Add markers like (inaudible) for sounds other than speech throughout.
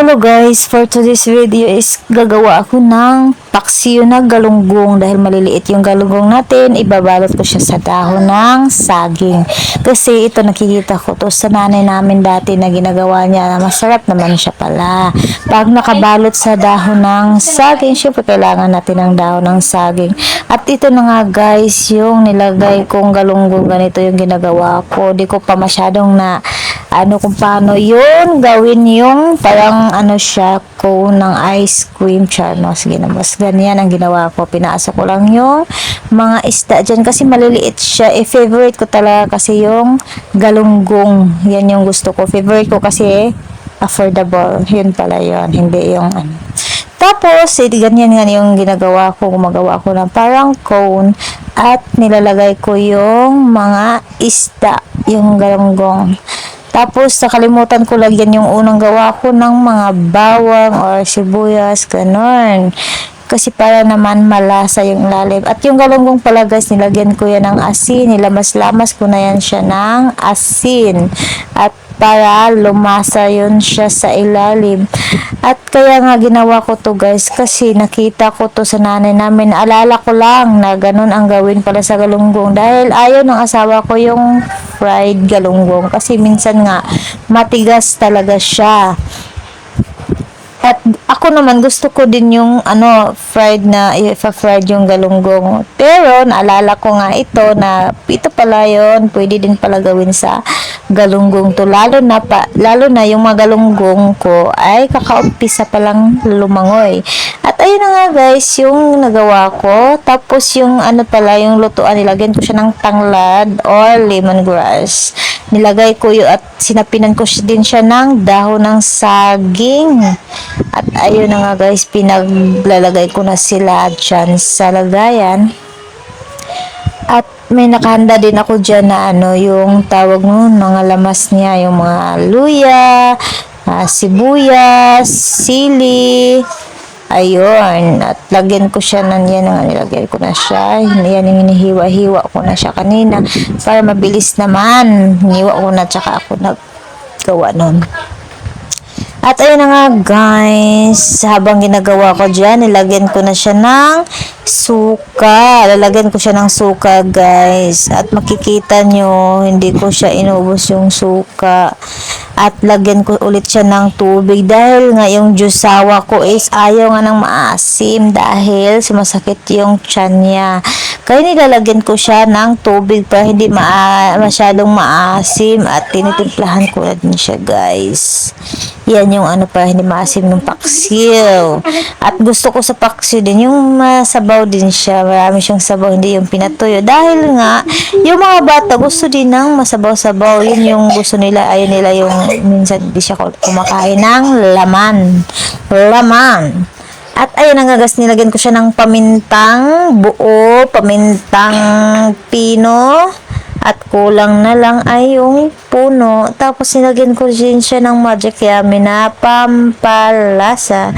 Hello guys, for today's video is gagawa ako ng paksiyo na galunggong dahil maliliit yung galunggong natin, ibabalot ko siya sa dahon ng saging. Kasi ito nakikita ko to sa nanay namin dati na ginagawa niya na masarap naman siya pala. Pag nakabalot sa dahon ng saging, syempre kailangan natin ng dahon ng saging. At ito na nga guys, yung nilagay kong galunggong ganito yung ginagawa ko. Di ko pa masyadong na ano kung paano yun? Gawin yung parang ano siya cone ng ice cream. Char no sige na mas ganyan ang ginawa ko. Pinasok ko lang yung mga isda dyan kasi maliliit siya. Eh favorite ko talaga kasi yung galunggong. Yan yung gusto ko. Favorite ko kasi affordable. Yun pala yun. Hindi yung ano. Tapos, eh, ganyan nga yung ginagawa ko, gumagawa ko ng parang cone at nilalagay ko yung mga isda, yung galunggong. Tapos, nakalimutan ko lagyan yung unang gawa ko ng mga bawang or sibuyas, ganon. Kasi para naman malasa yung lalim. At yung galunggong pala guys, nilagyan ko yan ng asin. Nilamas-lamas ko na yan siya ng asin. At para lumasa yun siya sa ilalim. At kaya nga ginawa ko to guys kasi nakita ko to sa nanay namin. Alala ko lang na ganun ang gawin pala sa galunggong dahil ayaw ng asawa ko yung fried galunggong kasi minsan nga matigas talaga siya. At ako naman gusto ko din yung ano fried na i-fried yung galunggong. Pero naalala ko nga ito na ito pala yon pwede din pala gawin sa galunggong to lalo na pa, lalo na yung mga galunggong ko ay kakaumpisa pa lang lumangoy. At ayun na nga guys, yung nagawa ko. Tapos yung ano pala, yung lutuan, nilagyan ko siya ng tanglad or lemongrass. Nilagay ko yun at sinapinan ko din siya ng dahon ng saging. At ayun na nga guys, pinaglalagay ko na sila dyan sa lagayan. At may nakahanda din ako dyan na ano, yung tawag nun, mga lamas niya, yung mga luya, ah, sibuyas, sili, ayun, at lagyan ko siya ng yan, nga nilagay ko na siya, yan yung hinihiwa-hiwa ko na siya kanina, para mabilis naman, hiniwa ko na, tsaka ako naggawa nun. At ayun na nga guys, habang ginagawa ko dyan, nilagyan ko na siya ng suka. Lalagyan ko siya ng suka guys. At makikita nyo, hindi ko siya inubos yung suka. At lagyan ko ulit siya ng tubig dahil nga yung jusawa ko is ayaw nga ng maasim dahil sumasakit yung tiyan niya. Kaya nilalagyan ko siya ng tubig para hindi ma masyadong maasim at tinitimplahan ko na din siya guys. Yan yung ano para hindi maasim ng paksiw. At gusto ko sa paksiw din yung masabaw din siya. Marami siyang sabaw, hindi yung pinatuyo. Dahil nga, yung mga bata gusto din ng masabaw-sabaw. Yun yung gusto nila. Ayun nila yung minsan di siya kumakain ng laman. Laman. At ayun ang gagas nilagyan ko siya ng pamintang buo, pamintang pino, at kulang na lang ay yung puno. Tapos nilagyan ko din siya ng magic yummy na pampalasa.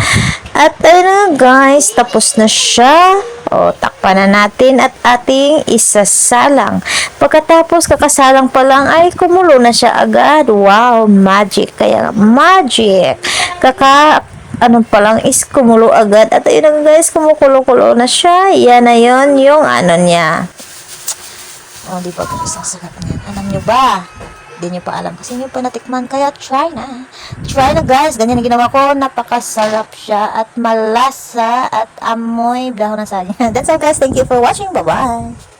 At ayun na guys, tapos na siya. O, takpan na natin at ating isasalang. Pagkatapos kakasalang pa lang ay kumulo na siya agad. Wow, magic. Kaya magic. Kaka ano pa lang is kumulo agad. At ayun na guys, kumukulo-kulo na siya. Yan na yun yung ano niya. Oh, di ba guys, ang sarap niyan. Alam nyo ba? Hindi nyo pa alam kasi nyo pa natikman. Kaya try na. Try na guys. Ganyan ang ginawa ko. Napakasarap siya at malasa at amoy dahon ng saging. (laughs) That's all guys. Thank you for watching. Bye-bye.